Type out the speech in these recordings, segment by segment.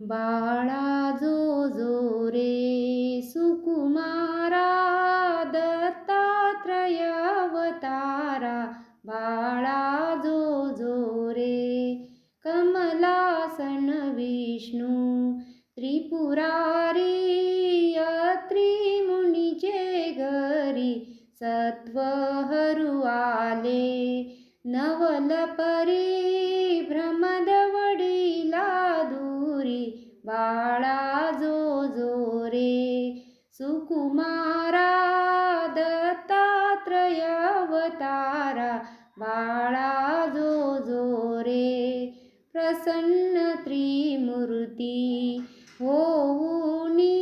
बाळा जो जो रे सुकुमारा दत्तात्रयावतारा बाळा जो जो रे कमलासन विष्णू त्रिपुरारी त्रिमुनिचे गरी घरी सत्व हरू आले नवल बाळा जो जो रे प्रसन्न त्रिमूर्ती. होऊनी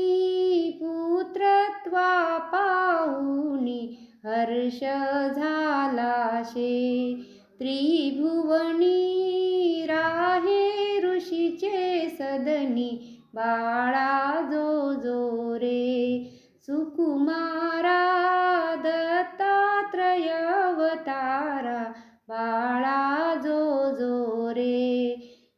पुत्रत्वा पाहुनी हर्ष झाला शे त्रिभुवनी राहे ऋषीचे सदनी बाळा जो जो रे सुकुमारा दत्तात्रयवता बाळा जो जो रे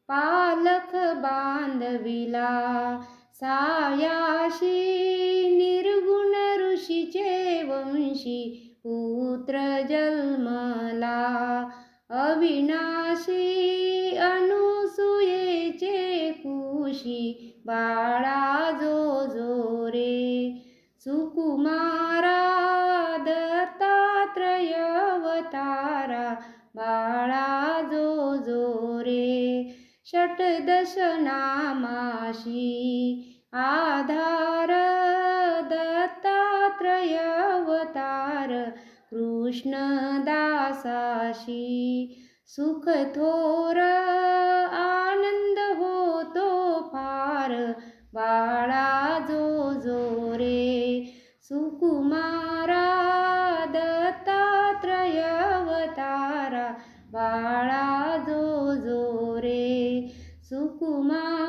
पालख बांधविला. सायाशी निर्गुण ऋषीचे वंशी पुत्र जन्मला. अविनाशी अनुसूयेचे कुशी बाळा जो जो रे. सुकुमारा दत्तात्रयवता अवतारा बाळा जो जो रे. षटदश नामाशी आधार दत्तात्रयवतार कृष्णदासाशी सुख थोर आनंद होतो फार बाळा जो जो रे. सुकुमार बाळा जो जो रे सुकुमारा